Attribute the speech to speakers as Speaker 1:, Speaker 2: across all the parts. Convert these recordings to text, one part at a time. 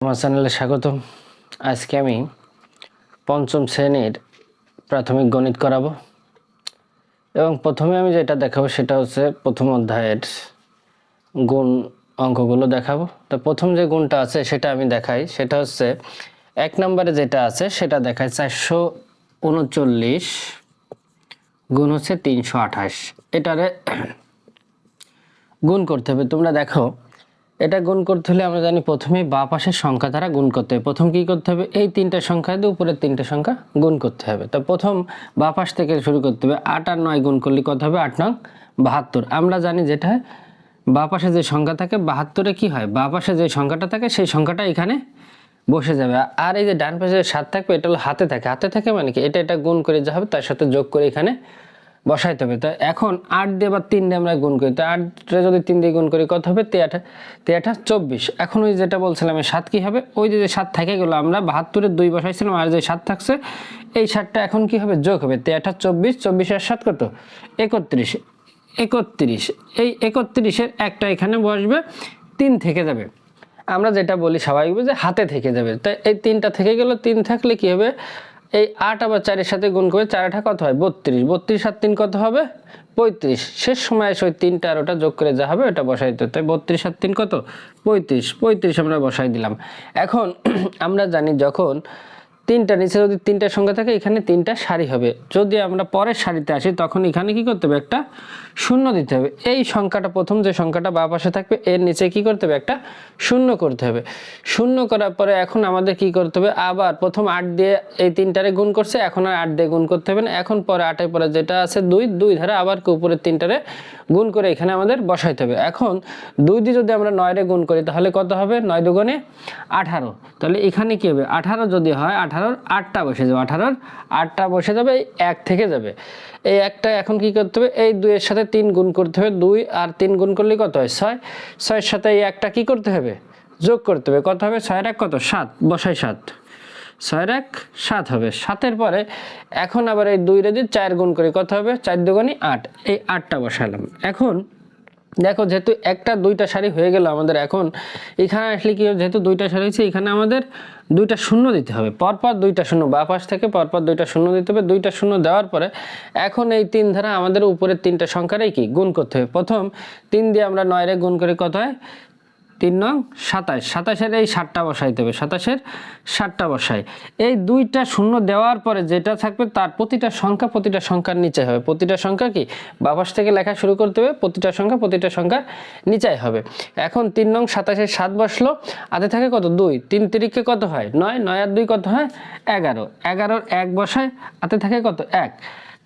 Speaker 1: আমার চ্যানেলে স্বাগতম। আজকে আমি পঞ্চম শ্রেণির প্রাথমিক গণিত করাবো। এবং প্রথমে আমি যেটা দেখাবো সেটা হচ্ছে প্রথম অধ্যায়ের গুণ অঙ্কগুলো দেখাবো। তো প্রথম যে গুণটা আছে সেটা আমি দেখাই, সেটা হচ্ছে এক নম্বরে যেটা আছে সেটা দেখায় চারশো উনচল্লিশ গুণ হচ্ছে তিনশো আঠাশ। এটারে গুণ করতে হবে। তোমরা দেখো এটা গুণ করতে হলে আমরা জানি প্রথমে বা পাশের সংখ্যা দ্বারা গুণ করতে হবে। প্রথম কি করতে হবে? এই তিনটা সংখ্যা দিয়ে উপরের তিনটা সংখ্যা গুণ করতে হবে। তো প্রথম বা পাশ থেকে শুরু করতে হবে। আট আর নয় গুণ করলে কত হবে? আট নং বাহাত্তর। আমরা জানি যেটা, বা পাশে যে সংখ্যা থাকে, বাহাত্তরে কি হয়? বা পাশে যে সংখ্যাটা থাকে, সেই সংখ্যাটা এখানে বসে যাবে। আর এই যে ডান পাশে সাত থাকবে, এটা হলো হাতে থাকে। হাতে থাকে মানে কি? এটা এটা গুণ করে যা হবে, তার সাথে যোগ করে এখানে বসাইতে হবে। তো এখন আট দিয়ে বা তিন দিয়ে আমরা গুণ করি। তো আটটা যদি তিন দিয়ে গুণ করি, কত হবে? তে আঠা তে আঠা চব্বিশ। এখন ওই যেটা বলছিলাম, এই সাত কী হবে? ওই যে সাত থেকে গেলো আমরা বাহাত্তরের দুই বসাইছিলাম, আর যে সাত থাকছে, এই সাতটা এখন কি হবে? যোগ হবে। তে আঠা চব্বিশ চব্বিশ আর সাত কত? একত্রিশ। একত্রিশ। এই একত্রিশের একটা এখানে বসবে, তিন থেকে যাবে। আমরা যেটা বলি স্বাভাবিক যে হাতে থেকে যাবে। তাই এই তিনটা থেকে গেল, তিন থাকলে কি হবে? এই আট আবার চারের সাথে গুণ করে চার আঠা কত হয়? বত্রিশ। বত্রিশ সাত তিন কত হবে? পঁয়ত্রিশ। শেষ সময় এসে ওই তিনটা আর ওটা যোগ করে যা হবে ওটা বসাই দিতে তাই বত্রিশ সাত তিন কত? পঁয়ত্রিশ। পঁয়ত্রিশ আমরা বসাই দিলাম। এখন আমরা জানি যখন তিনটা, নিচে যদি তিনটা সংখ্যা থাকে, এখানে তিনটা সারি হবে। যদি আমরা পরের সারিতে আসি, তখন এখানে কি করতে হবে? একটা শূন্য দিতে হবে। এই সংখ্যাটা প্রথম যে সংখ্যাটা বা পাশে থাকবে, এর নিচে কি করতে হবে? একটা শূন্য করতে হবে। শূন্য করার পরে এখন আমাদের কি করতে হবে? আবার প্রথম আট দিয়ে এই তিনটারে গুণ করছে, এখন আর আট দিয়ে গুণ করতে হবে না। এখন পরে আটের পরে যেটা আছে, দুই দুই ধারে আবার উপরের তিনটারে গুণ করে এখানে আমাদের বসাইতে হবে। এখন দুই দিয়ে যদি আমরা নয়রে গুণ করি, তাহলে কত হবে? নয় দুগুণে আঠারো। তাহলে এখানে কি হবে? আঠারো যদি হয় আঠারোর আটটা বসে যাবে। আঠারোর আটটা বসে যাবে, এই এক থেকে যাবে। এই একটা এখন কি করতে হবে? এই দুইয়ের সাথে তিন গুণ করতে হবে, দুই আর তিন গুণ করলে কত হয়? ছয়। ছয়ের সাথে এই একটা কি করতে হবে? যোগ করতে হবে। কত হবে? ছয়ের এক কত? সাত। বসাই সাত। ছয়ের এক, সাত হবে। সাতের পরে এখন আবার এই দুই রেদি চার গুণ করি, কত হবে? চার দুগুণি আট। এই আটটা বসালাম। এখন দেখো, যেহেতু একটা, দুইটা শাড়ি হয়ে গেল আমাদের এখন, এখানে আসলে কি যেহেতু দুইটা শাড়ি হয়েছে, এখানে আমাদের দুইটা শূন্য দিতে হবে। পরপর দুইটা শূন্য বা পাশ থেকে পরপর দুইটা শূন্য দিতে হবে। দুইটা শূন্য দেওয়ার পরে এখন এই তিন ধারা আমাদের উপরের তিনটা সংখ্যারই কি? গুণ করতে হবে। প্রথম, তিন দিয়ে আমরা নয়রে গুণ করে কত হয়? তিন নং, সাতাশ। সাতাশের এই ষাটটা বসাইতে হবে। সাতাশের ষাটটা বসাই। এই দুইটা শূন্য দেওয়ার পরে যেটা থাকবে তার প্রতিটা সংখ্যা প্রতিটা সংখ্যার নিচে হবে। প্রতিটা সংখ্যা কি? বাবাস থেকে লেখা শুরু করতে হবে, প্রতিটা সংখ্যা প্রতিটা সংখ্যার নিচে হবে। এখন তিন নং, সাতাশের সাত বসল। আতে থাকে কত? দুই। তিন তিরিখে কত হয়? নয়। নয় আর দুই কত হয়? এগারো। এগারোর এক বসায় আতে থাকে কত? এক।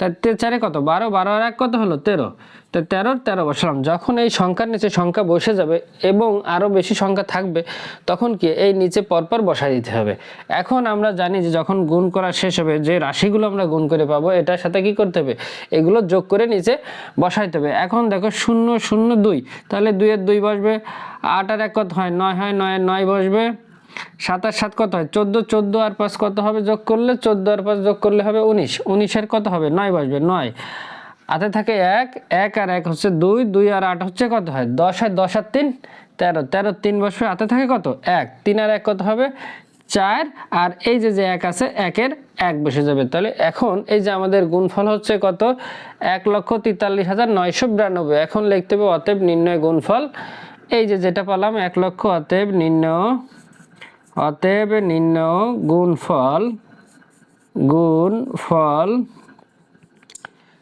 Speaker 1: তা চারে কত? বারো? বারো আর এক কত হলো? তেরো। তো তেরোর তেরো বসালাম। যখন এই সংখ্যার নিচে সংখ্যা বসে যাবে এবং আরও বেশি সংখ্যা থাকবে, তখন কি এই নিচে পরপর বসাই দিতে হবে। এখন আমরা জানি যে যখন গুণ করা শেষ হবে, যে রাশিগুলো আমরা গুণ করে পাবো, এটার সাথে কি করতে হবে? এগুলো যোগ করে নিচে বসাইতে হবে। এখন দেখো শূন্য শূন্য, দুই। তাহলে দুইয়ের দুই বসবে, আট আর এক কত হয়? নয় হয়? নয়ের নয় বসবে। সাতাশ সাত কত হয়? চোদ্দ চোদ্দ আর পাঁচ কত হবে যোগ করলে? চোদ্দ আর পাঁচ যোগ করলে হবে উনিশ। উনিশের কত হবে? নয় বসবে, নয়। হাতে থাকে এক এক আর এক হচ্ছে দুই দুই আর আট হচ্ছে কত হয়? দশ আর দশ আর তিন, তেরো। তেরো, তিন বসবে, হাতে থাকে কত? এক। তিন আর এক কত হবে? চার। আর এই যে যে এক আছে, একের এক বসে যাবে। তাহলে এখন এই যে আমাদের গুণফল হচ্ছে কত? এক লক্ষ তেতাল্লিশ হাজার নয়শো বিরানব্বই। এখন লিখতে হবে অতএব নির্ণয় গুণফল। এই যে, যেটা পেলাম, এক লক্ষ অতএব নির্ণয় অতএব নির্ণয় গুণফল গুণফল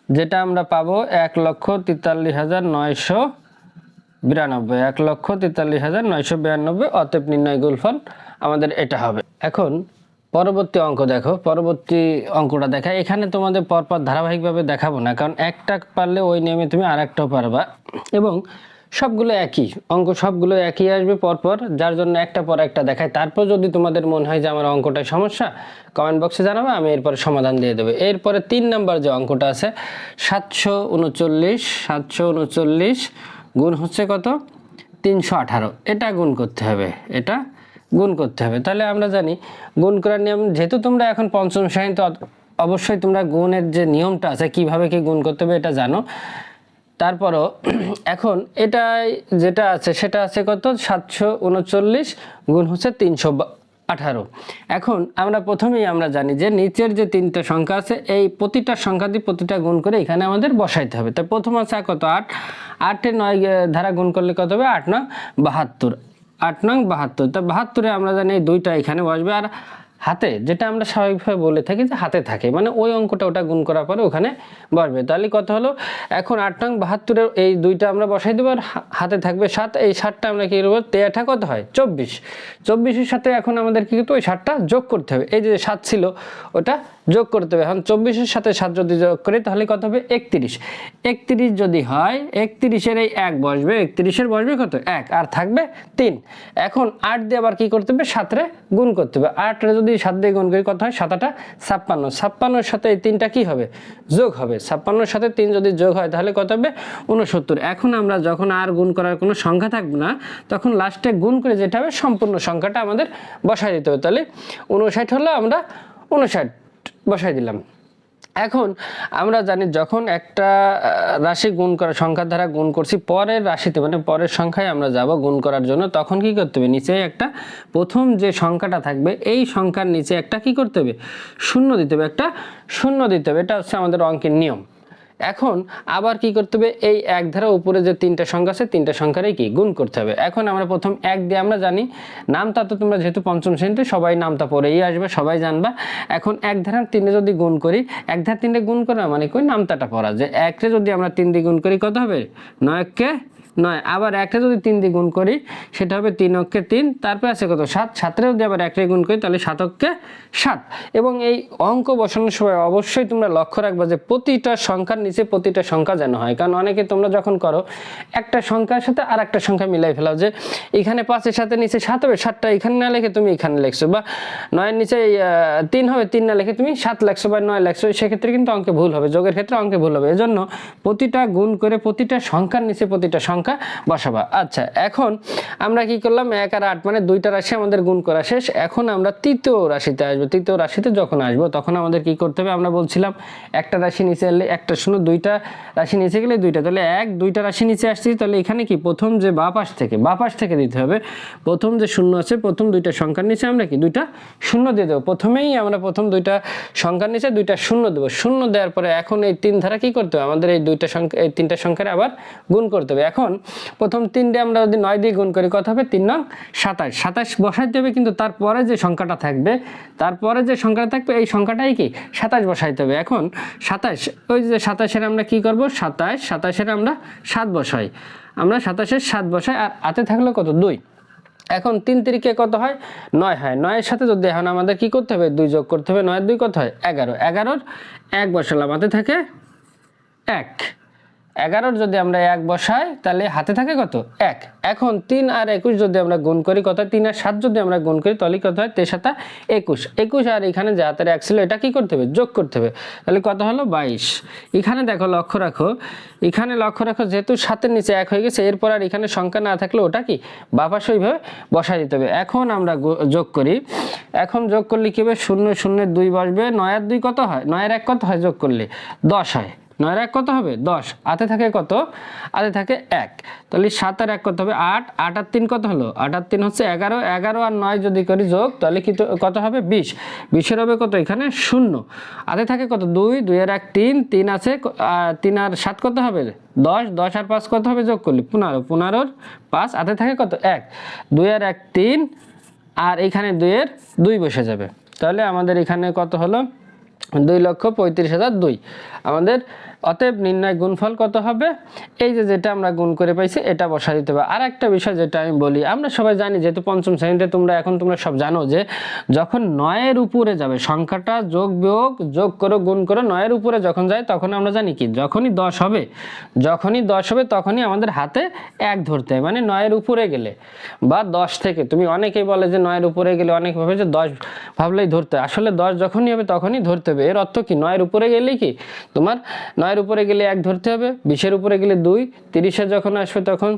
Speaker 1: যেটা আমরা পাবো এক লক্ষ তেতাল্লিশ হাজার নয়শো বিরানব্বই, এক লক্ষ তেতাল্লিশ হাজার নয়শো বিরানব্বই, অতএব নির্ণয় গুণফল আমাদের এটা হবে। এখন পরবর্তী অঙ্ক দেখো, পরবর্তী অঙ্কটা দেখা এখানে তোমাদের পরপর ধারাবাহিকভাবে দেখাবো না, কারণ একটা পারলে ওই নিয়মে তুমি আর একটাও পারবা। এবং সবগুলো একই, অঙ্ক সবগুলো একই আসবে পরপর, যার জন্য একটা পর একটা দেখায়। তারপর যদি তোমাদের মনে হয় যে আমার অঙ্কটায় সমস্যা কমেন্ট বক্সে জানাবে, আমি এরপরে সমাধান দিয়ে দেবো। এরপরে তিন নাম্বার যে অঙ্কটা আছে, সাতশো উনচল্লিশ সাতশো উনচল্লিশ গুণ হচ্ছে কত? তিনশো আঠারো। এটা গুণ করতে হবে, এটা গুণ করতে হবে। তাহলে আমরা জানি, গুণ করার নিয়ম, যেহেতু তোমরা এখন পঞ্চম শ্রেণীতে অবশ্যই তোমরা গুণের যে নিয়মটা আছে, কীভাবে কি গুণ করতে হবে এটা জানো। তারপরও এখন এটাই যেটা আছে, সেটা আছে কত? সাতশো উনচল্লিশ গুণ হচ্ছে তিনশো আঠারো। এখন আমরা প্রথমেই আমরা জানি যে নিচের যে তিনটা সংখ্যা আছে, এই প্রতিটা সংখ্যা দিয়ে প্রতিটা গুণ করে এখানে আমাদের বসাইতে হবে। তো প্রথম আছে কত? আট। আটে নয় ধারা গুণ করলে কত হবে? আট নয় বাহাত্তর। আট নং বাহাত্তর। তা বাহাত্তরে আমরা জানি এই দুইটা এখানে বসবে। আর হাতে, যেটা আমরা স্বাভাবিকভাবে বলে থাকি যে হাতে থাকে মানে ওই অঙ্কটা ওটা গুণ করার পরে ওখানে বসবে তাহলে কত হলো, এখন আট নং বাহাত্তরের এই দুইটা আমরা বসাই দেবো, আর হাতে থাকবে সাত, এই সাতটা আমরা কী করব? তেয়াটা কত হয়? চব্বিশ। চব্বিশের সাথে এখন আমাদের কী করতে ওই সাতটা যোগ করতে হবে। এই যে সাত ছিল, ওটা যোগ করতে হবে। এখন চব্বিশের সাথে সাত যদি যোগ করি, তাহলে কত হবে? একত্রিশ। একত্রিশ যদি হয়, একত্রিশের এই এক বসবে। একত্রিশের বসবে কত? এক। আর থাকবে তিন। এখন আট দিয়ে আবার কী করতে হবে? সাতরে গুণ করতে হবে। আটরে যদি সাত দিয়ে গুণ করি কত হয়? সাতাটা ছাপ্পান্ন। ছাপ্পান্নর সাথে এই তিনটা কি হবে? যোগ হবে। ছাপ্পান্নর সাথে তিন যদি যোগ হয়, তাহলে কত হবে? উনসত্তর এখন আমরা যখন আর গুণ করার কোনো সংখ্যা থাকবে না, তখন লাস্টে গুণ করে যেটা হবে, সম্পূর্ণ সংখ্যাটা আমাদের বসায় দিতে হবে। তাহলে উনষাট হলো আমরা উনষাট বসায় দিলাম। এখন আমরা জানি যখন একটা রাশি গুণ করা, সংখ্যার দ্বারা গুণ করছি, পরের রাশিতে মানে পরের সংখ্যায় আমরা যাব গুণ করার জন্য, তখন কি করতে হবে? নিচে একটা, প্রথম যে সংখ্যাটা থাকবে, এই সংখ্যার নিচে একটা কি করতে হবে? শূন্য দিতে হবে, একটা শূন্য দিতে হবে, এটা হচ্ছে আমাদের অঙ্কের নিয়ম। এখন আবার কি করতে হবে? এই এক ধারা উপরে যে তিনটা সংখ্যা আছে, তিনটা সংখ্যারই কি? গুণ করতে হবে। এখন আমরা প্রথম এক দিয়ে আমরা জানি, নামটা তো তোমরা যেহেতু পঞ্চম শ্রেণীতে, সবাই নামটা পড়েই আসবে, সবাই জানবা। এখন এক ধারার তিনটে যদি গুণ করি, এক ধার তিনটে গুণ করা মানে কই? নামতাটা পড়া। যে একরে যদি আমরা তিন দিয়ে গুণ করি, কত হবে? নয়কে নয়। আবার একটা যদি তিন দিয়ে গুণ করি, সেটা হবে তিন অক্ষে তিন। তারপরে আছে কত? সাত। সাতরে যদি আবার একটা গুণ করি, তাহলে সাত অক্ষে সাত। এবং এই অঙ্ক বসানোর সময় অবশ্যই তোমরা লক্ষ্য রাখবা যে প্রতিটা সংখ্যার নিচে প্রতিটা সংখ্যা যেন হয়। কারণ অনেকে তোমরা যখন করো, একটা সংখ্যার সাথে আর একটা সংখ্যা মিলাই ফেলাও যে এখানে পাঁচের সাথে নিচে সাত হবে, সাতটা এখানে না লিখে তুমি এখানে লিখছো। বা নয়ের নিচে তিন হবে, তিন না লিখে তুমি সাত লেখছো বা নয় লেখছো। সেক্ষেত্রে কিন্তু অঙ্কে ভুল হবে, যোগের ক্ষেত্রে অঙ্কে ভুল হবে। এজন্য প্রতিটা গুণ করে প্রতিটা সংখ্যার নিচে প্রতিটা সংখ্যা বসাবা। আচ্ছা এখন আমরা কি করলাম? এক আর আট মানে দুইটা রাশি আমাদের গুণ করা শেষ। এখন আমরা তৃতীয় রাশিতে আসব। তৃতীয় রাশিতে যখন আসব, তখন আমাদের কি করতে হবে? আমরা বলছিলাম, একটা রাশি নিচে এলে একটা শূন্য, দুইটা রাশি নিচে গেলে দুইটা। তাহলে এক, দুইটা রাশি নিচে আসছি, তাহলে এখানে কি? প্রথম যে বা পাশ থেকে, বা পাশ থেকে দিতে হবে। প্রথম যে শূন্য আছে, প্রথম দুইটা সংখ্যার নিচে আমরা কি? দুইটা শূন্য দিয়ে দেবো। প্রথমেই আমরা প্রথম দুইটা সংখ্যার নিচে দুইটা শূন্য দেবো। শূন্য দেওয়ার পরে এখন এই তিন ধারা কি করতে হবে? আমাদের এই দুইটা সংখ্যা, এই তিনটা সংখ্যার আবার গুণ করতে হবে। এখন প্রথম তিনটে আমরা যদি নয় দিয়ে গুণ করি, কত হবে? তিন নং সাতাশ। সাতাশ বসাইতে হবে, কিন্তু তারপরে যে সংখ্যাটা থাকবে, তারপরে যে সংখ্যাটা থাকবে, এই সংখ্যাটাই কি? সাতাশ বসাইতে হবে। এখন সাতাশ, ওই যে সাতাশের আমরা কি করব? সাতাশ, সাতাশের আমরা সাত বসাই। আমরা সাতাশের সাত বসাই, আর হাতে থাকল কত? দুই। এখন তিন তিরিকে কত হয়? নয় হয়। নয়ের সাথে যদি এখন আমাদের কি করতে হবে? দুই যোগ করতে হবে, নয়ের দুই কত হয়? এগারো। এগারোর এক বসালাম হাতে থাকে এক। এগারোর যদি আমরা এক বসাই, তাহলে হাতে থাকে কত? এক। এখন তিন আর একুশ যদি আমরা গুণ করি, কত? তিন আর সাত যদি আমরা গুণ করি, তাহলে কত হয়? তেসাতা একুশ। একুশ আর এখানে যে হাতের এক ছিল, এটা কী করতে হবে? যোগ করতে হবে। তাহলে কত হলো? বাইশ। এখানে দেখো, লক্ষ্য রাখো। এখানে লক্ষ্য রাখো, যেহেতু সাতের নিচে এক হয়ে গেছে, এরপর আর এখানে সংখ্যা না থাকলে ওটা কি? বাপাস ওইভাবে বসাই দিতে হবে। এখন আমরা যোগ করি। এখন যোগ করলে কি হবে? শূন্য শূন্যের দুই বসবে। নয়ের দুই কত হয়? নয়ের এক কত হয়? যোগ করলে দশ হয়। নয়ের এক কত হবে? দশ। আতে থাকে কত? আতে থাকে এক। তাহলে সাত আর এক কত হবে? আট। আট আর তিন কত হলো? আট আর তিন হচ্ছে এগারো। এগারো আর নয় যদি করি যোগ, তাহলে কি কত হবে? বিশ। বিশের হবে কত এখানে? শূন্য। আতে থাকে কত? দুই। দুই আর এক তিন। তিন আছে তিন আর সাত কত হবে? দশ। দশ আর পাঁচ কত হবে? যোগ করলি পনেরো। পনেরোর পাঁচ আতে থাকে কত? এক। দুই আর এক তিন, আর এখানে দুইয়ের দুই বসে যাবে। তাহলে আমাদের এখানে কত হলো? দুই লক্ষ পঁয়ত্রিশ হাজার দুই। আমাদের অতএব নির্ণয় গুণফল কত হবে? এই যে যেটা আমরা গুণ করে পাইছি, এটা বসা দিতে হবে। আর একটা বিষয় যেটা আমি বলি, আমরা সবাই জানি যেহেতু পঞ্চম শ্রেণীতে তোমরা এখন তোমরা সব জানো যে, যখন নয়ের উপরে যাবে, সংখ্যাটা যোগ বিয়োগ যোগ করো, গুণ করো, নয়ের উপরে যখন যায়, তখন আমরা জানি কি? যখনই দশ হবে, যখনই দশ হবে, তখনই আমাদের হাতে এক ধরতে হয় মানে নয়ের উপরে গেলে। বা দশ থেকে, তুমি অনেকেই বলে যে নয়ের উপরে গেলে অনেক ভাবে যে দশ ভাবলেই ধরতে। আসলে দশ যখনই হবে, তখনই ধরতে হবে। এর অর্থ কি? নয়ের উপরে গেলে কি? তোমার নয়ের উপরে গেলে এক ধরতে হবে, বিশের উপরে গেলে দুই, তিরিশে যখন আসবে তখন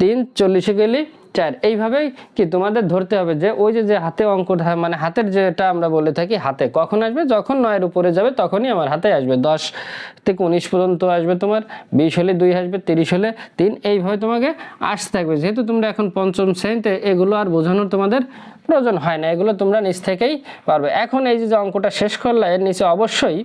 Speaker 1: তিন, চল্লিশে গেলে চার। এইভাবেই কি তোমাদের ধরতে হবে যে ওই যে যে হাতে অঙ্কটা মানে হাতের যেটা আমরা বলে থাকি হাতে। কখন আসবে? যখন নয়ের উপরে যাবে তখনই আমার হাতে আসবে। দশ থেকে উনিশ পর্যন্ত আসবে তোমার, বিশ হলে দুই আসবে, তিরিশ হলে তিন। এইভাবে তোমাকে আসতে থাকবে। যেহেতু তোমরা এখন পঞ্চম শ্রেণীতে, এগুলো আর বোঝানোর তোমাদের প্রয়োজন হয় না, এগুলো তোমরা নিজ থেকেই পারবে। এখন এই যে অঙ্কটা শেষ করলে, এর নিচে অবশ্যই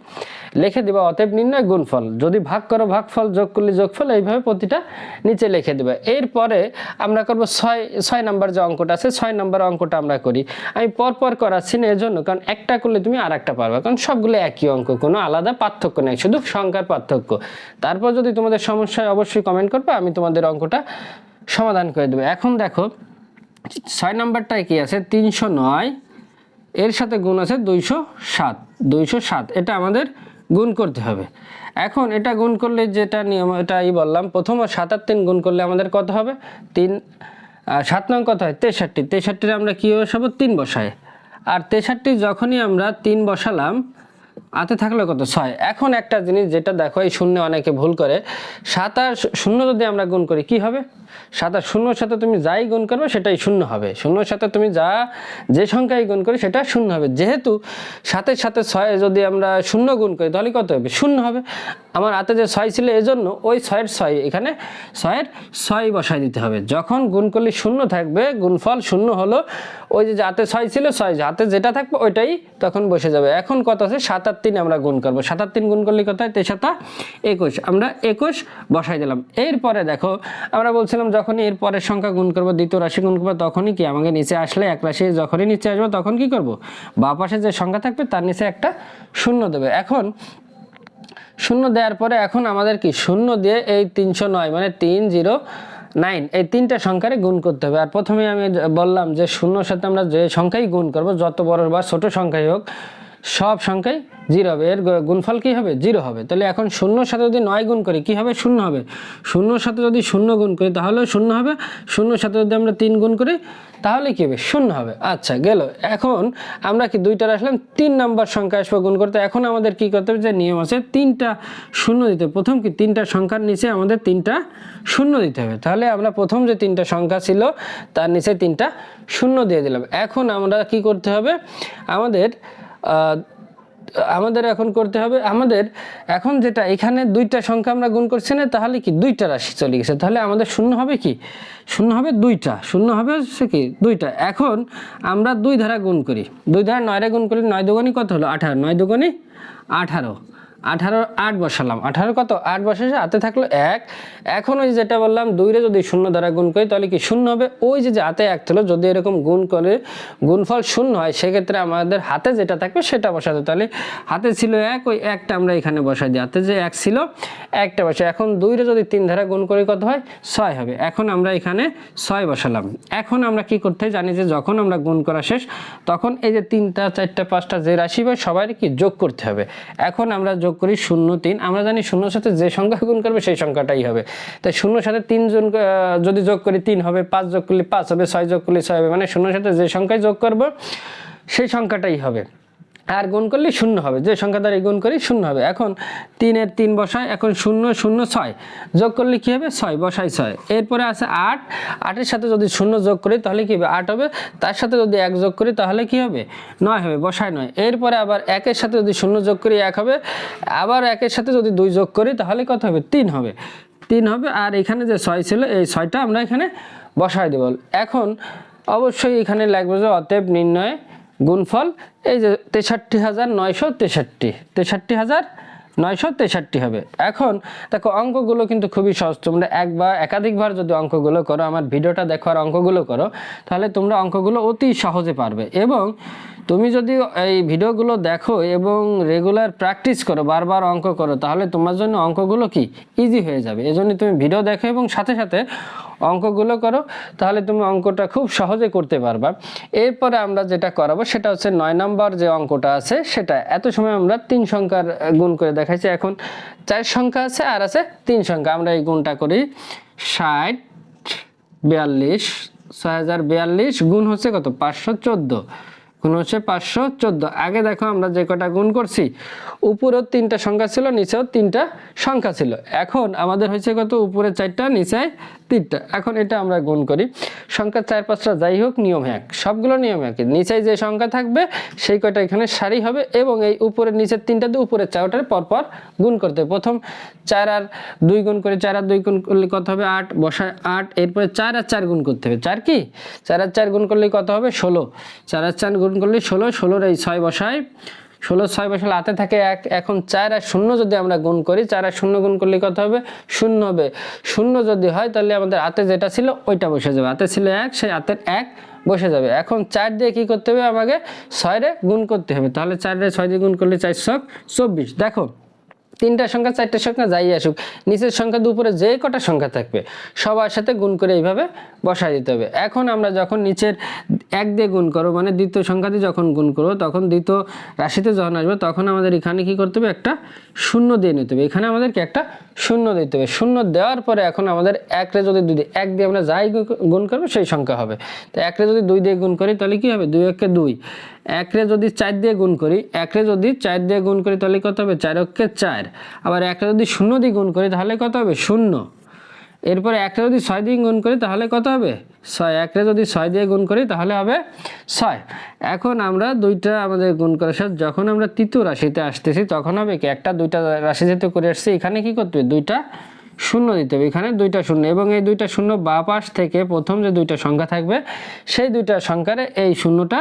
Speaker 1: লিখে দিবা অতএব নির্ণয় গুণফল। যদি ভাগ করো ভাগফল, যোগ করলে যোগফল, এইভাবে প্রতিটা নিচে লিখে দেবে। এরপরে আমরা করব ছয় ছয় নাম্বার যে অঙ্কটা আছে, ছয় নাম্বার অঙ্কটা আমরা করি। আমি পর পর করাচ্ছি না, এজন্য, কারণ একটা করলে তুমি আর একটা পারবে, কারণ সবগুলো একই অঙ্ক, কোনো আলাদা পার্থক্য নেই, শুধু সংখ্যার পার্থক্য। তারপর যদি তোমাদের সমস্যায় অবশ্যই কমেন্ট করবে, আমি তোমাদের অঙ্কটা সমাধান করে দেবো। এখন দেখো ছয় নাম্বারটায় কি আছে? তিনশো নয়। এর সাথে গুণ আছে দুইশো সাত। দুইশো সাত, এটা আমাদের গুণ করতে হবে। এখন এটা গুণ করলে যেটা নিয়ম, এটাই বললাম। প্রথম ও সাত আর তিন গুণ করলে আমাদের কত হবে? তিন সাত নং কত হয়? তেষট্টি। তেষট্টির আমরা কী বসাবো? তিন বসাই আর তেষট্টি যখনই আমরা তিন বসালাম আতে থাকলে কত? ছয়। এখন একটা জিনিস যেটা দেখো, এই শূন্য অনেকে ভুল করে। সাত আর শূন্য যদি আমরা গুণ করি, কি হবে? সাত আর শূন্যর সাথে তুমি যাই গুণ করবে, সেটাই শূন্য হবে। শূন্যর সাথে তুমি যা, যে সংখ্যায় গুণ করি, সেটা শূন্য হবে। যেহেতু সাতের সাথে ছয় যদি আমরা শূন্য গুণ করি, তাহলে কত হবে? শূন্য হবে। আমার হাতে যে ছয় ছিল, এজন্য ওই ছয়ের ছয়, এখানে ছয়ের ছয় বসাই দিতে হবে। যখন গুণ করলে শূন্য থাকবে, গুণফল শূন্য হলো, ওই যে হাতে ছয় ছিল, ছয় হাতে যেটা থাকবে, ওইটাই তখন বসে যাবে। এখন কত আছে? সাত আর তিন আমরা গুণ করব। সাত আর তিন গুণ করলে কত হয়? তেসাতা একুশ। আমরা একুশ বসাই দিলাম। এরপরে দেখো, আমরা বলছিলাম যখনই এর পরের সংখ্যা গুণ করব, দ্বিতীয় রাশি গুণ করব, তখনই কি আমাকে নিচে আসলে এক রাশি যখনই নিচে আসব তখন কি করব? বা পাশে যে সংখ্যা থাকবে তার নিচে একটা শূন্য দেবে। এখন শূন্য দেওয়ার পরে এখন আমাদের কি? শূন্য দিয়ে এই তিনশো নয় মানে তিন জিরো নাইন, এই তিনটা সংখ্যারে গুণ করতে হবে। আর প্রথমে আমি বললাম যে শূন্যর সাথে আমরা যে সংখ্যাই গুণ করব, যত বড় বা ছোট সংখ্যাই হোক সব সংখ্যাই জিরো হবে। এর গুণফল কি হবে? জিরো হবে। তাহলে এখন শূন্যর সাথে যদি নয় গুণ করি, কি হবে? শূন্য হবে। শূন্যর সাথে যদি শূন্য গুণ করি, তাহলেও শূন্য হবে। শূন্যর সাথে যদি আমরা তিন গুণ করি, তাহলে কি হবে? শূন্য হবে। আচ্ছা গেল। এখন আমরা কি দুইটার আসলাম? তিন নাম্বার সংখ্যা আসবে গুণ করতে। এখন আমাদের কি করতে হবে? যে নিয়ম আছে, তিনটা শূন্য দিতে প্রথম কি? তিনটা সংখ্যার নিচে আমাদের তিনটা শূন্য দিতে হবে। তাহলে আমরা প্রথম যে তিনটা সংখ্যা ছিল, তার নিচে তিনটা শূন্য দিয়ে দিলাম। এখন আমরা কি করতে হবে? আমাদের আমাদের এখন করতে হবে, আমাদের এখন যেটা এখানে দুইটা সংখ্যা আমরা গুণ করছি না, তাহলে কি দুইটা রাশি চলে গেছে? তাহলে আমাদের শূন্য হবে কি? শূন্য হবে দুইটা, শূন্য হবে হচ্ছে কি দুইটা। এখন আমরা দুই ধারা গুণ করি। দুই ধারা নয়রা গুণ করি নয় দোকানি কত হলো? আঠারো। নয় দোকানি আঠারো। আঠারো, আট বসালাম। আঠারো কত? আট বসেছে, হাতে থাকল এক। এখন ওই যেটা বললাম, দুইরে যদি শূন্য দ্বারা গুণ করি, তাহলে কি শূন্য হবে? ওই যে হাতে এক ছিল, যদি এরকম গুণ করে, গুণফল শূন্য হয়, সেক্ষেত্রে আমাদের হাতে যেটা থাকবে, সেটা বসাতে তাহলে হাতে ছিল এক, ওই একটা আমরা এখানে বসাই দিই। হাতে যে এক ছিল, একটা বসে এখন দুইরে যদি তিন ধারা গুণ করি, কত হয়? ছয় হবে। এখন আমরা এখানে ছয় বসালাম। এখন আমরা কি করতে জানি যে যখন আমরা গুণ করা শেষ, তখন এই যে তিনটা, চারটা, পাঁচটা যে রাশি হয় সবাই কি যোগ করতে হবে? এখন আমরা যোগ করি শূন্য তিন। আমরা জানি শূন্য সাথে যে সংখ্যা গুণ করবে সেই সংখ্যাটাই হবে। তাই শূন্য সাথে তিনজন যদি যোগ করি তিন হবে, পাঁচ যোগ করলে পাঁচ হবে, ছয় যোগ করলে ছয় হবে মানে শূন্য সাথে যে সংখ্যায় যোগ করব, সেই সংখ্যাটাই হবে। আর গুণ করলে শূন্য হবে। যে সংখ্যা দ্বারা গুণ করি, শূন্য হবে। এখন তিনের তিন বসায়, এখন শূন্য শূন্য, ছয়। যোগ করলে কী হবে? ছয় বসাই ছয়। এরপরে আছে আট। আটের সাথে যদি শূন্য যোগ করি, তাহলে কী হবে? আট হবে। তার সাথে যদি এক যোগ করি, তাহলে কী হবে? নয় হবে, বসায় নয়। এরপরে আবার একের সাথে যদি শূন্য যোগ করি, এক হবে। আবার একের সাথে যদি দুই যোগ করি, তাহলে কত হবে? তিন হবে। তিন হবে। আর এখানে যে ছয় ছিল, এই ছয়টা আমরা এখানে বসায় দেব। এখন অবশ্যই এখানে লাগবে যে অতএব নির্ণয় গুণফল, এই যে তেষট্টি হাজার নয়শো তেষট্টি তেষট্টি হাজার নয়শো তেষট্টি হবে। এখন দেখো, অঙ্কগুলো কিন্তু খুবই সহজ। তোমরা এক বা একাধিকবার যদি অঙ্কগুলো করো, আমার ভিডিওটা দেখো আর অঙ্কগুলো করো, তাহলে তোমরা অঙ্কগুলো অতি সহজে পারবে। এবং তুমি যদি এই ভিডিওগুলো দেখো এবং রেগুলার প্র্যাকটিস করো, বারবার অঙ্ক করো, তাহলে তোমার জন্য অঙ্কগুলো কি? ইজি হয়ে যাবে। এজন্য তুমি ভিডিও দেখো এবং সাথে সাথে অঙ্কগুলো করো, তাহলে তুমি অঙ্কটা খুব সহজে করতে পারবা। এরপরে আমরা যেটা করাবো, সেটা হচ্ছে নয় নম্বর যে অঙ্কটা আছে, সেটা এত সময় আমরা তিন সংখ্যার গুণ করে দেখাইছি, এখন চার সংখ্যা আছে আর আছে তিন সংখ্যা। আমরা এই গুণটা করি ষাট, বিয়াল্লিশ, ছয় হাজার বিয়াল্লিশ, গুণ হচ্ছে কত? পাঁচশো চোদ্দ। গুণ হচ্ছে পাঁচশো চোদ্দ। আগে দেখো আমরা যে কটা গুণ করছি, উপরেও তিনটা সংখ্যা ছিল, নিচেও তিনটা সংখ্যা ছিল। এখন আমাদের হয়েছে কত? উপরে চারটা, নিচে তিনটা। এখন এটা আমরা গুণ করি। সংখ্যা চার পাঁচটা যাই হোক, নিয়ম এক। সবগুলো নিয়ম এক নিচে যে সংখ্যা থাকবে, সেই কয়টা এখানে সারি হবে এবং এই উপরের নিচের তিনটা দিয়ে উপরের চারটার পরপর গুণ করতে। প্রথম চার আর দুই গুণ করে চার আর দুই গুণ করলে কত হবে? আট। বসায় আট। এরপরে চার আর চার গুণ করতে হবে। চার কি? চার আর চার গুণ করলে কত হবে? ষোলো। চার আর চার গুণ করলে ষোলো, ষোলোর এই ছয় বসায়। ষোলো, ছয় বসালে হাতে থাকে এক, এখন চার আর শূন্য যদি আমরা গুণ করি, চার আর শূন্য গুণ করলে কত হবে? শূন্য হবে। শূন্য যদি হয়, তাহলে আমাদের হাতে যেটা ছিল, ওইটা বসে যাবে। হাতে ছিল এক, সেই হাতের এক বসে যাবে। এখন চার দিয়ে কী করতে হবে? আমাকে ছয় রে গুণ করতে হবে। তাহলে চার রে ছয় দিয়ে গুণ করলে চারশো চব্বিশ। দেখো তিনটা সংখ্যা, চারটে সংখ্যা, যাই আসুক, নিচের সংখ্যা দুপুরে যে কটা সংখ্যা থাকবে, সবার সাথে গুণ করে এইভাবে বসায় দিতে হবে। এখন আমরা যখন নিচের এক দিয়ে গুণ করো মানে দ্বিতীয় সংখ্যা দিয়ে যখন গুণ করব, তখন দ্বিতীয় রাশিতে যখন আসবে, তখন আমাদের এখানে কি করতে হবে? একটা শূন্য দিয়ে নিতে হবে। এখানে আমাদেরকে একটা শূন্য দিতে হবে। শূন্য দেওয়ার পরে এখন আমাদের একরে যদি দুই এক দিয়ে আমরা যাই গুণ করব, সেই সংখ্যা হবে। তো একরে যদি দুই দিয়ে গুণ করি, তাহলে কি হবে? দুই একে দুই। একরে যদি চার দিয়ে গুণ করি, একরে যদি চার দিয়ে গুণ করি তাহলে কত হবে? চার অক্ষে চার। আবার একরে যদি শূন্য দিয়ে গুণ করি তাহলে কত হবে? শূন্য। এরপরে একটা যদি ছয় দিয়ে গুণ করি তাহলে কত হবে? ছয়। একরে যদি ছয় দিয়ে গুণ করি তাহলে হবে ছয়। এখন আমরা দুইটা আমাদের গুণ করার সাথে যখন আমরা তৃতীয় রাশিতে আসতেছি, তখন হবে কি? একটা দুইটা রাশি যেহেতু করে আসছি, এখানে কি করতে হবে? দুইটা শূন্য দিতে হবে। এখানে দুইটা শূন্য। এবং এই দুইটা শূন্য বা পাশ থেকে প্রথম যে দুইটা সংখ্যা থাকবে, সেই দুইটা সংখ্যারে এই শূন্যটা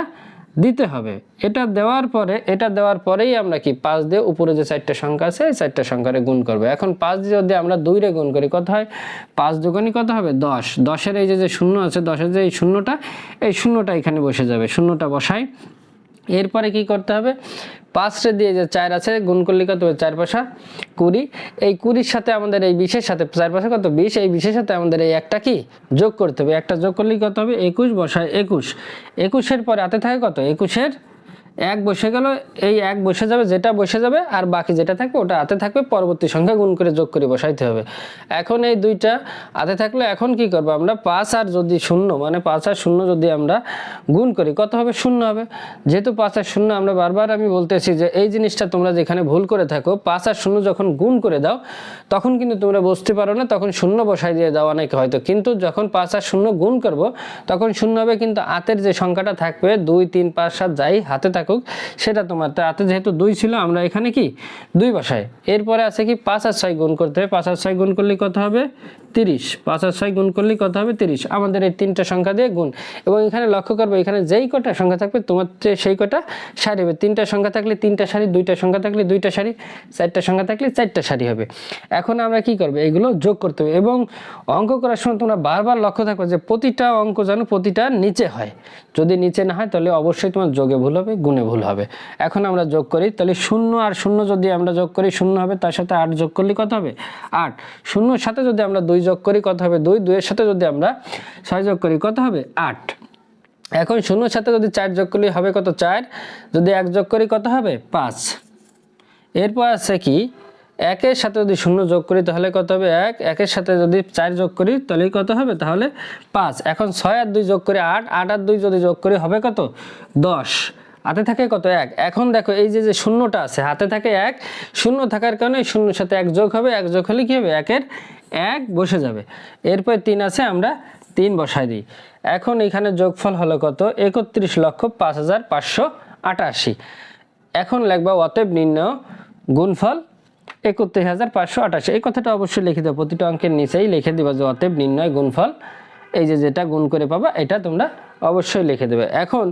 Speaker 1: দিতে হবে। এটা দেওয়ার পরে, এটা দেওয়ার পরেই আমরা কি পাঁচ দিয়ে উপরে যে চারটে সংখ্যা আছে, এই চারটা সংখ্যারে গুণ করব। এখন পাঁচ দিয়ে যদি আমরা দুইরে গুণ করি, কত হয়? পাঁচ দুগুণই কত হবে? দশ। দশের এই যে যে শূন্য আছে, দশের যে এই শূন্যটা এই শূন্যটা এখানে বসে যাবে, শূন্যটা বসাই। এরপরে কি করতে হবে? পাঁচটা দিয়ে যে চার আছে গুণ করলে কত চার পয়সা কুড়ি। এই কুড়ির সাথে আমাদের এই বিশের সাথে, চার পয়সা কত? বিশ। এই বিশের সাথে আমাদের এই একটা কি? যোগ করতে হবে। একটা যোগ করলে কত হবে? একুশ বসায় একুশ। একুশের পরে হাতে থাকে কত? একুশের এক বসে গেল, এই এক বসে যাবে, যেটা বসে যাবে আর বাকি যেটা থাকবে ওটা হাতে থাকবে, পরবর্তী সংখ্যা গুণ করে যোগ করে বসাইতে হবে। এখন এই দুইটা হাতে থাকলে এখন কি করব আমরা? পাঁচ আর যদি শূন্য মানে পাঁচ আর শূন্য যদি আমরা গুণ করি, কত হবে? শূন্য হবে। যেহেতু পাঁচ আর শূন্য, আমরা বারবার আমি বলতেছি যে এই জিনিসটা তোমরা যেখানে ভুল করে থাকো, পাঁচ আর শূন্য যখন গুণ করে দাও, তখন কিন্তু তোমরা বুঝতে পারো না, তখন শূন্য বসাই দিয়ে দাও অনেকে হয়তো। কিন্তু যখন পাঁচ আর শূন্য গুণ করব, তখন শূন্য হবে কিন্তু হাতের যে সংখ্যাটা থাকবে, দুই, তিন, পাঁচ, সাত, যাই হাতে থাকুক সেটা তোমার। তাতে যেহেতু দুই ছিল, আমরা এখানে কি? দুই বসাই। এরপরে আছে কি? পাঁচ আর ছয় গুণ করতে হবে। পাঁচ আর ছয় গুণ করলে কত হবে? তিরিশ। পাঁচ আর ছয় গুণ করলে কত হবে? তিরিশ। আমাদের এই তিনটা সংখ্যা দিয়ে গুণ। এবং এখানে লক্ষ্য করব, এখানে যেই কটা সংখ্যা থাকবে, তোমার সেই কটা সারি হবে। তিনটা সংখ্যা থাকলে তিনটা সারি, দুইটা সংখ্যা থাকলে দুইটা সারি, চারটা সংখ্যা থাকলে চারটা সারি হবে। এখন আমরা কি করব? এগুলো যোগ করতে হবে। এবং অঙ্ক করার সময় তোমরা বারবার লক্ষ্য থাকবে যে প্রতিটা অঙ্ক যেন প্রতিটা নিচে হয়। যদি নিচে না হয়, তাহলে অবশ্যই তোমার যোগে ভুল হবে, গুণে ভুল হবে। এখন আমরা যোগ করি, তাহলে শূন্য আর শূন্য যদি আমরা যোগ করি, শূন্য হবে, তার সাথে আট যোগ করলে কত হবে? আট। শূন্যর সাথে যদি আমরা দুই যোগ করি, কত হবে? দুই। দুইয়ের সাথে যদি আমরা ছয় যোগ করি, কত হবে? আট। এখন শূন্যর সাথে যদি চার যোগ করলে হবে কত? চার। যদি এক যোগ করি, কত হবে? পাঁচ। এরপর আছে কি? একের সাথে যদি শূন্য যোগ করি, তাহলে কত হবে? এক। একের সাথে যদি চার যোগ করি, তাহলে কত হবে? তাহলে পাঁচ। এখন ছয় আর দুই যোগ করি আট। আট আর দুই যদি যোগ করি, হবে কত? দশ। হাতে থাকে কত এক? এখন দেখো এই যে যে শূন্যটা আছে, হাতে থাকে এক, শূন্য থাকার কারণে শূন্যর সাথে এক যোগ হবে, এক যোগ হলে কি হবে? একের এক বসে যাবে। এরপর তিন আছে, আমরা তিন বসাই দিই। এখন এখানে যোগফল হলো কত? একত্রিশ লক্ষ পাঁচ হাজার পাঁচশো আটাশি। এখন লেখবা অতএব নির্ণয় গুণফল একত্রিশ হাজার পাঁচশো আটাশি। এই কথাটা অবশ্যই লিখে দেবো প্রতিটা অঙ্কের নিচেই লিখে দিবা যে অতএব নির্ণয় গুণফল এই যে যেটা গুণ করে পাবা, এটা তোমরা অবশ্যই লিখে দেবে। এখন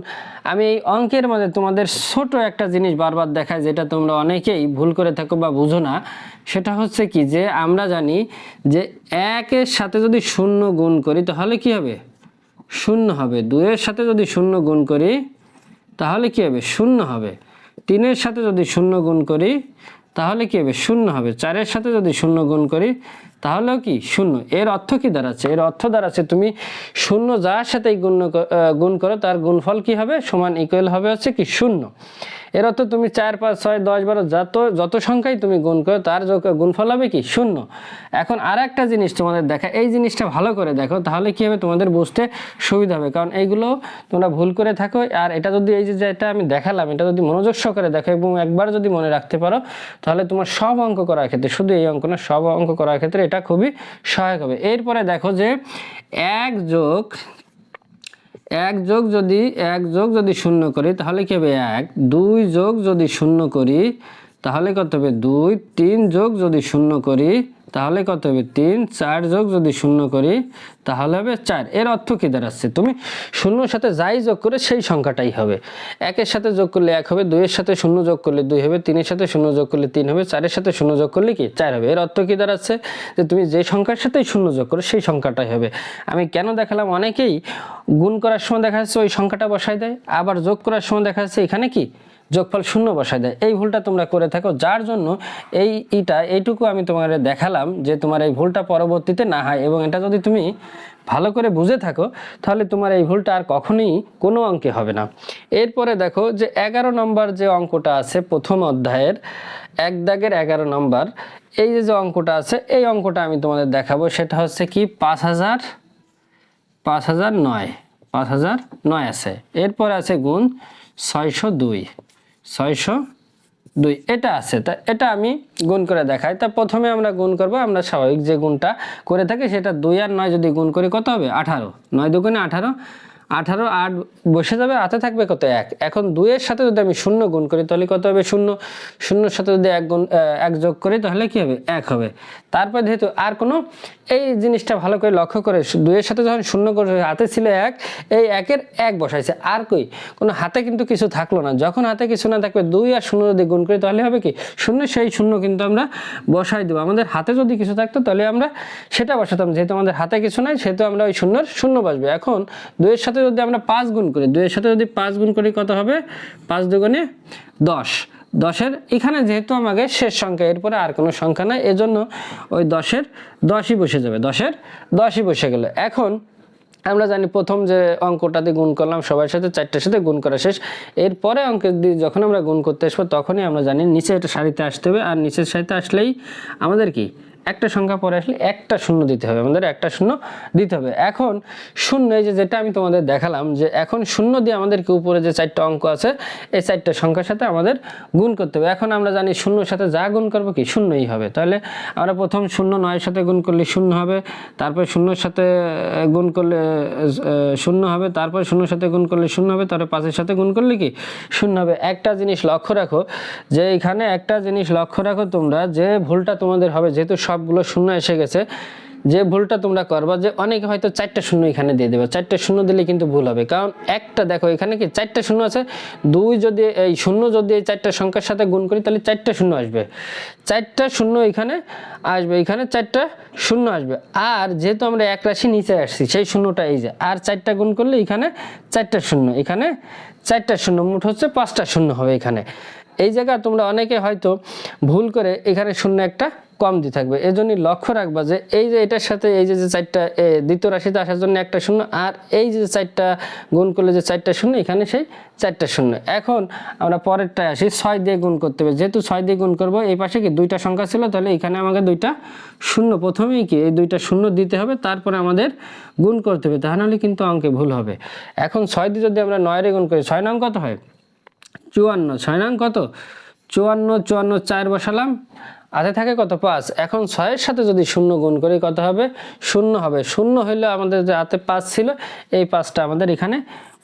Speaker 1: আমি এই অঙ্কের মধ্যে তোমাদের ছোট একটা জিনিস বারবার দেখাই, যেটা তোমরা অনেকেই ভুল করে থাকো বা বুঝো না। সেটা হচ্ছে কি যে, আমরা জানি যে একের সাথে যদি শূন্য গুণ করি, তাহলে কি হবে? শূন্য হবে। দুইয়ের সাথে যদি শূন্য গুণ করি, তাহলে কি হবে? শূন্য হবে। তিনের সাথে যদি শূন্য গুণ করি তাহলে কি হবে? শূন্য হবে। চারের সাথে যদি শূন্য গুণ করি, তাহলেও কি? শূন্য। এর অর্থ কি দাঁড়াচ্ছে? এর অর্থ দাঁড়াচ্ছে তুমি শূন্য যার সাথে গুণ গুণ করো, তার গুণফল কি হবে? সমান ইকুয়াল হবে হচ্ছে কি? শূন্য। এর অর্থ তুমি চার, পাঁচ, ছয়, দশ, বারো যত যত সংখ্যাই তুমি গুণ করো, তার গুণফল হবে কি? শূন্য। এখন আর একটা জিনিস তোমাদের দেখা, এই জিনিসটা ভালো করে দেখো, তাহলে কি হবে? তোমাদের বুঝতে সুবিধা হবে। কারণ এইগুলো তোমরা ভুল করে থাকো, আর এটা যদি এই যে এটা আমি দেখালাম, এটা যদি মনোযোগ সহকারে দেখো এবং একবার যদি মনে রাখতে পারো, তাহলে তোমার সব অঙ্ক করার ক্ষেত্রে, শুধু এই অঙ্ক না, সব অঙ্ক করার ক্ষেত্রে এটা খুবই সহায়ক হবে। এরপরে দেখো যে এক যোগ এক যোগ যদি, এক যোগ যদি শূন্য করি, তাহলে কি হবে এক? দুই যোগ যদি শূন্য করি, তাহলে কত হবে? দুই। তিন যোগ যদি শূন্য করি তাহলে কত হবে? তিন, চার যোগ যদি শূন্য করি, তাহলে হবে চার। এর অর্থ কী দাঁড়াচ্ছে? তুমি শূন্যর সাথে যাই যোগ করে সেই সংখ্যাটাই হবে। একের সাথে যোগ করলে এক হবে, দুইয়ের সাথে শূন্য যোগ করলে দুই হবে, তিনের সাথে শূন্য যোগ করলে তিন হবে, চারের সাথে শূন্য যোগ করলে কি? চার হবে। এর অর্থ কী দাঁড়াচ্ছে? যে তুমি যে সংখ্যার সাথেই শূন্য যোগ করো, সেই সংখ্যাটাই হবে। আমি কেন দেখালাম? অনেকেই গুণ করার সময় দেখা যাচ্ছে ওই সংখ্যাটা বসায় দেয়, আবার যোগ করার সময় দেখা যাচ্ছে এখানে কি? যোগফল শূন্য বসায় দেয়। এই ভুলটা তোমরা করে থাকো। যার জন্য এই ইটা, এইটুকু আমি তোমার দেখালাম যে তোমার এই ভুলটা পরবর্তীতে না হয় এবং এটা যদি তুমি ভালো করে বুঝে থাকো, তাহলে তোমার এই ভুলটা আর কখনোই কোনো অঙ্কে হবে না। এরপরে দেখো যে এগারো নম্বর যে অঙ্কটা আছে প্রথম অধ্যায়ের, এক দাগের এগারো নম্বর, এই যে যে অঙ্কটা আছে, এই অঙ্কটা আমি তোমাদের দেখাবো। সেটা হচ্ছে কি পাঁচ হাজার পাঁচ হাজার নয়, পাঁচ হাজার নয় আছে। এরপর আছে গুণ ছয়শো দুই। ছয়শো দুই। এটা আছে, তা এটা আমি গুণ করে দেখাই। তা প্রথমে আমরা গুণ করব, আমরা স্বাভাবিক যে গুণটা করে থাকি সেটা দুই আর নয় যদি গুণ করি, কত হবে? আঠারো। নয় দুগুণে আঠারো আঠারো আট বসে যাবে, হাতে থাকবে কত এক? এখন দুইয়ের সাথে যদি আমি শূন্য গুণ করি, তাহলে কত হবে? শূন্য। শূন্যর সাথে যদি এক গুণ এক যোগ করি, তাহলে কি হবে? এক হবে। তারপর যেহেতু আর কোনো, এই জিনিসটা ভালো করে লক্ষ্য করে, দুইয়ের সাথে যখন শূন্য করে হাতে ছিল এক, এই একের এক বসাইছে। আর কই? কোনো হাতে কিন্তু কিছু থাকল না। যখন হাতে কিছু না থাকবে, দুই আর শূন্য যদি গুণ করি, তাহলে হবে কি? শূন্য, সেই শূন্য কিন্তু আমরা বসাই দেবো। আমাদের হাতে যদি কিছু থাকতো, তাহলে আমরা সেটা বসাতাম। যেহেতু আমাদের হাতে কিছু নাই, সেহেতু আমরা ওই শূন্যর শূন্য বসবে। এখন দুইয়ের সাথে যদি আমরা পাঁচ গুণ করি, দুইয়ের সাথে যদি পাঁচ গুণ করি কত হবে? পাঁচ দুগুণে দশ। দশের, এখানে যেহেতু আমাকে শেষ সংখ্যা, এরপরে আর কোনো সংখ্যা নাই, এজন্য ওই দশের দশই বসে যাবে। দশের দশই বসে গেল। এখন আমরা জানি প্রথম যে অঙ্কটাতে গুণ করলাম, সবার সাথে চারটার সাথে গুণ করা শেষ। এরপরে অঙ্কের দিয়ে যখন আমরা গুণ করতে আসব, তখনই আমরা জানি নিচে একটা সারিতে আসতে হবে, আর নিচের সারিতে আসলেই আমাদের কি? একটা সংখ্যা পরে আসলে একটা শূন্য দিতে হবে, আমাদের একটা শূন্য দিতে হবে। এখন শূন্য, এই যে যেটা আমি তোমাদের দেখালাম যে এখন শূন্য দিয়ে আমাদেরকে উপরে যে চারটা অঙ্ক আছে, এই চারটা সংখ্যার সাথে আমাদের গুণ করতে হবে। এখন আমরা জানি শূন্যর সাথে যা গুণ করব কি, শূন্যই হবে। তাহলে আমরা প্রথম শূন্য নয়ের সাথে গুণ করলে শূন্য হবে, তারপর শূন্যর সাথে গুণ করলে শূন্য হবে, তারপর শূন্যর সাথে গুণ করলে শূন্য হবে, তারপর পাঁচের সাথে গুণ করলে কি, শূন্য হবে। একটা জিনিস লক্ষ্য রাখো যে এখানে একটা জিনিস লক্ষ্য রাখো তোমরা যে ভুলটা তোমাদের হবে, যেহেতু সবগুলো শূন্য এসে গেছে। যে ভুলটা তোমরা করবা যে অনেকে হয়তো চারটা শূন্য এখানে দিয়ে দেবে। চারটা শূন্য দিলে কিন্তু ভুল হবে। কারণ একটা দেখো, এখানে কি চারটা শূন্য আছে? দুই যদি এই শূন্য যদি এই চারটা সংখ্যার সাথে গুণ করি, তাহলে চারটা শূন্য আসবে। চারটা শূন্য এখানে আসবে, এখানে চারটা শূন্য আসবে। আর যেহেতু আমরা এক রাশি নিচে আসছি, সেই শূন্যটা এই যে, আর চারটা গুণ করলে এখানে চারটা শূন্য, এখানে চারটা শূন্য, মোট হচ্ছে পাঁচটা শূন্য হবে এখানে। এই জায়গায় তোমরা অনেকে হয়তো ভুল করে এখানে শূন্য একটা কম দিয়ে থাকবে। এই জন্যই লক্ষ্য রাখবা যে এই যে এটার সাথে এই যে যে চারটা দ্বিতীয় রাশিতে আসার জন্য একটা শূন্য আর এই যে চারটা গুণ করলে যে চারটা শূন্য, এখানে সেই চারটা শূন্য। এখন আমরা পরেরটায় আসি, ছয় দিয়ে গুণ করতে হবে। যেহেতু ছয় দিয়ে গুণ করব, এই পাশে কি দুইটা সংখ্যা ছিল, তাহলে এখানে আমাকে দুইটা শূন্য, প্রথমেই কি এই দুইটা শূন্য দিতে হবে, তারপরে আমাদের গুণ করতে হবে তা নাহলে কিন্তু অঙ্কে ভুল হবে। এখন ছয় দিয়ে যদি আমরা নয়ের গুণ করি, ছয় নং কত হয়? চুয়ান্ন, ছয় নং কত? চুয়ান্ন চুয়ান্ন, চার বসালাম। হাতে থাকে কত? পাঁচ। এখন ছয়ের সাথে যদি শূন্য গুণ করি কত হবে? শূন্য হবে। শূন্য হইলে আমাদের যে হাতে পাঁচ ছিল, এই পাঁচটা আমাদের এখানে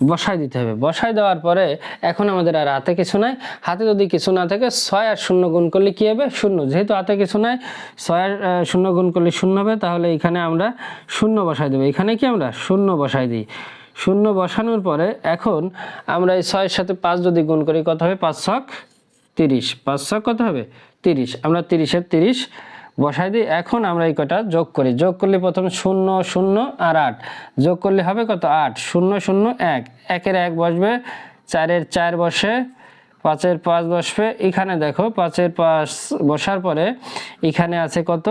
Speaker 1: বসাই দিতে হবে। বসাই দেওয়ার পরে এখন আমাদের আর হাতে কিছু নাই। হাতে যদি কিছু না থাকে, ছয় আর শূন্য গুণ করলে কী হবে? শূন্য। যেহেতু হাতে কিছু নাই, ছয় আর শূন্য গুণ করলে শূন্য হবে, তাহলে এখানে আমরা শূন্য বসাই দেবো। এখানে কি আমরা? শূন্য বসাই দিই। শূন্য বসানোর পরে এখন আমরা এই ছয়ের সাথে পাঁচ যদি গুণ করি, কত হবে? পাঁচ ছক তিরিশ পাঁচ কত হবে? তিরিশ। আমরা তিরিশের তিরিশ বসাই দিই। এখন আমরা এই কটা যোগ করি। যোগ করলে প্রথম শূন্য শূন্য আর আট। যোগ করলে হবে কত? আট। শূন্য শূন্য, এক। একের এক বসবে, চারের চার বসে, পাঁচের পাঁচ বসবে। এখানে দেখো, পাঁচের পাঁচ বসার পরে এখানে আছে কত?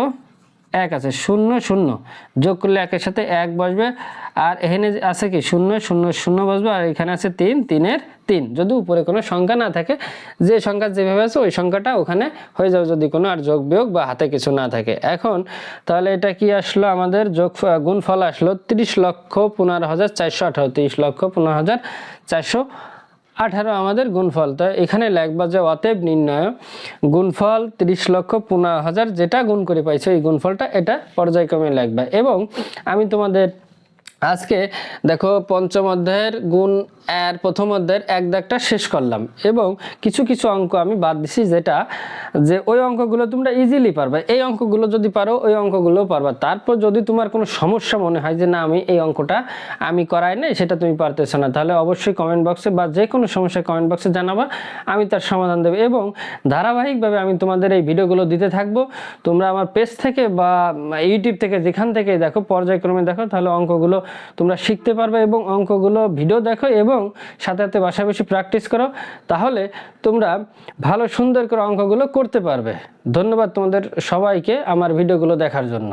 Speaker 1: এক আছে, শূন্য শূন্য। যোগ করলে একের সাথে এক বসবে। আর এখানে আছে কি? শূন্য শূন্য শূন্য বসবে। আর এখানে আছে তিন, তিনের তিন। যদি উপরে কোনো সংখ্যা না থাকে, যে সংখ্যা যেভাবে আছে, ওই সংখ্যাটা ওখানে হয়ে যাবে যদি কোনো আর যোগ বিয়োগ বা হাতে কিছু না থাকে। এখন তাহলে এটা কি আসলো আমাদের? যোগ গুণফল আসলো তিরিশ লক্ষ পনেরো হাজার চারশো আঠারো। তিরিশ লক্ষ পনেরো হাজার চারশো আঠারো আমাদের গুণফল। তো এখানে লেখবা যে অতএব নির্ণয়, গুণফল তিরিশ লক্ষ পনেরো হাজার যেটা গুণ করে পাইছো, এই গুণফলটা এটা পর্যায়ক্রমে লেখবা। এবং আমি তোমাদের আজকে দেখো পঞ্চম অধ্যায়ের গুণ এর প্রথম অধ্যায়ের এক দাগটা শেষ করলাম। এবং কিছু কিছু অঙ্ক আমি বাদ দিছি যেটা যে ওই অঙ্কগুলো তোমরা ইজিলি পারবে। এই অঙ্কগুলো যদি পারো, ওই অঙ্কগুলো পারবা। তারপর যদি তোমার কোনো সমস্যা মনে হয় যে না, আমি এই অঙ্কটা আমি করাই নাই, সেটা তুমি পারতেছো না, তাহলে অবশ্যই কমেন্ট বক্সে বা যে কোনো সমস্যা কমেন্ট বক্সে জানাবা, আমি তার সমাধান দেবো। এবং ধারাবাহিকভাবে আমি তোমাদের এই ভিডিওগুলো দিতে থাকব। তোমরা আমার পেজ থেকে বা ইউটিউব থেকে যেখান থেকে দেখো, পর্যায়ক্রমে দেখো, তাহলে অঙ্কগুলো তোমরা শিখতে পারবে এবং অঙ্কগুলো ভিডিও দেখো এবং সাথে সাথে বাসা বসে প্র্যাকটিস করো, তাহলে তোমরা ভালো সুন্দর করে অঙ্কগুলো করতে পারবে। ধন্যবাদ তোমাদের সবাইকে আমার ভিডিওগুলো দেখার জন্য।